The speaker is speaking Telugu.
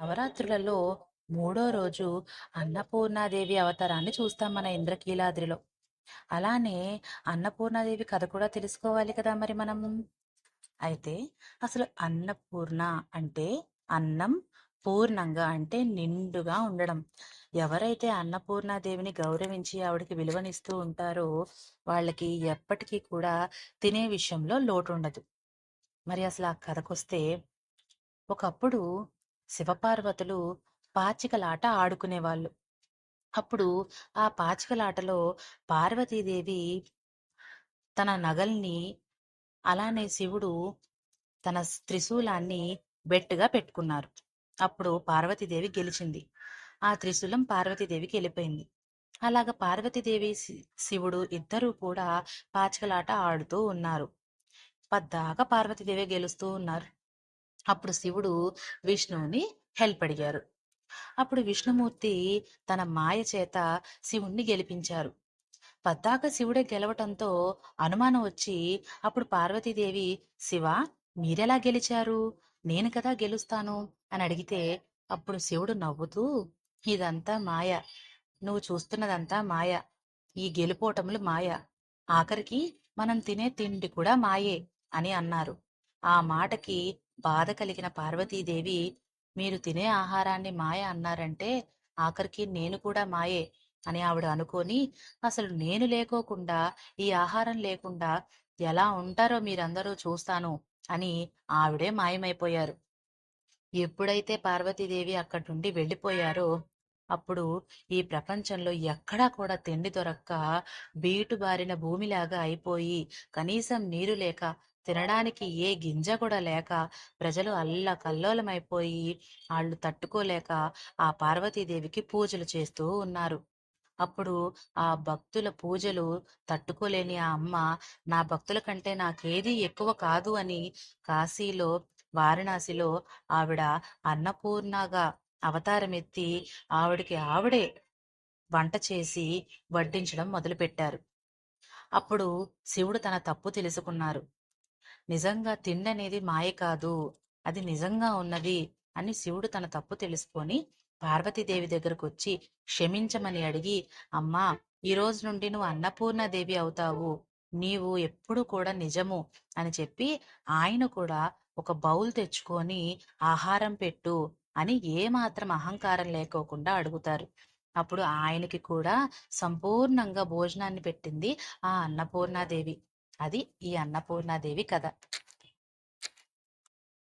నవరాత్రులలో మూడో రోజు అన్నపూర్ణాదేవి అవతారాన్ని చూస్తాం మన ఇంద్రకీలాద్రిలో. అలానే అన్నపూర్ణాదేవి కథ కూడా తెలుసుకోవాలి కదా మరి మనం అయితే అసలు అన్నపూర్ణ అంటే అన్నం పూర్ణంగా అంటే నిండుగా ఉండడం. ఎవరైతే అన్నపూర్ణాదేవిని గౌరవించి ఆవిడకి విలువనిస్తూ ఉంటారో వాళ్ళకి ఎప్పటికీ కూడా తినే విషయంలో లోటు ఉండదు మరి అసలు ఆ కథకొస్తే ఒకప్పుడు శివపార్వతులు పాచికలాట ఆడుకునేవాళ్ళు. అప్పుడు ఆ పాచికలాటలో పార్వతీదేవి తన నగల్ని అలానే శివుడు తన త్రిశూలాన్ని బెట్టుగా పెట్టుకున్నారు. అప్పుడు పార్వతీదేవి గెలిచింది. ఆ త్రిశూలం పార్వతీదేవికి వెళ్ళిపోయింది. అలాగ పార్వతీదేవి శి- శివుడు ఇద్దరూ కూడా పాచికలాట ఆడుతూ ఉన్నారు. పద్దాక పార్వతీదేవి గెలుస్తూ ఉన్నారు. అప్పుడు శివుడు విష్ణువుని హెల్ప్ అడిగారు. అప్పుడు విష్ణుమూర్తి తన మాయ చేత శివుణ్ణి గెలిపించారు. పద్దాక శివుడే గెలవటంతో అనుమానం వచ్చి అప్పుడు పార్వతీదేవి శివ మీరెలా గెలిచారు? నేను కదా గెలుస్తాను అని అడిగితే అప్పుడు శివుడు నవ్వుతూ ఇదంతా మాయ. నువ్వు చూస్తున్నదంతా మాయ. ఈ గెలుపోటములు మాయ. ఆఖరికి మనం తినే తిండి కూడా మాయే అని అన్నారు. ఆ మాటకి బాధ కలిగిన పార్వతీదేవి మీరు తినే ఆహారాన్ని మాయ అన్నారంటే ఆఖరికి నేను కూడా మాయే అని ఆవిడ అనుకొని అసలు నేను లేకోకుండా ఈ ఆహారం లేకుండా ఎలా ఉంటారో మీరందరూ చూస్తాను అని ఆవిడే మాయమైపోయారు. ఎప్పుడైతే పార్వతీదేవి అక్కడి నుండి వెళ్ళిపోయారో అప్పుడు ఈ ప్రపంచంలో ఎక్కడా కూడా తిండి దొరక్క బీటుబారిన భూమిలాగా అయిపోయి కనీసం నీరు లేక తినడానికి ఏ గింజ కూడా లేక ప్రజలు అల్ల కల్లోలమైపోయి వాళ్ళు తట్టుకోలేక ఆ పార్వతీదేవికి పూజలు చేస్తూ ఉన్నారు. అప్పుడు ఆ భక్తుల పూజలు తట్టుకోలేని ఆ అమ్మ నా భక్తుల కంటే నాకేది ఎక్కువ కాదు అని కాశీలో వారణాసిలో ఆవిడ అన్నపూర్ణగా అవతారమెత్తి ఆవిడకి ఆవిడే వంట చేసి వడ్డించడం మొదలుపెట్టారు. అప్పుడు శివుడు తన తప్పు తెలుసుకున్నారు. నిజంగా తిండి అనేది మాయ కాదు అది నిజంగా ఉన్నది అని శివుడు తన తప్పు తెలుసుకొని పార్వతీదేవి దగ్గరకు వచ్చి క్షమించమని అడిగి అమ్మా ఈ రోజు నుండి నువ్వు అన్నపూర్ణాదేవి అవుతావు నీవు ఎప్పుడు కూడా నిజము అని చెప్పి ఆయన కూడా ఒక బౌల్ తెచ్చుకొని ఆహారం పెట్టు అని ఏ మాత్రం అహంకారం లేకోకుండా అడుగుతారు. అప్పుడు ఆయనకి కూడా సంపూర్ణంగా భోజనాన్ని పెట్టింది ఆ అన్నపూర్ణాదేవి. అది ఈ అన్నపూర్ణాదేవి కథ.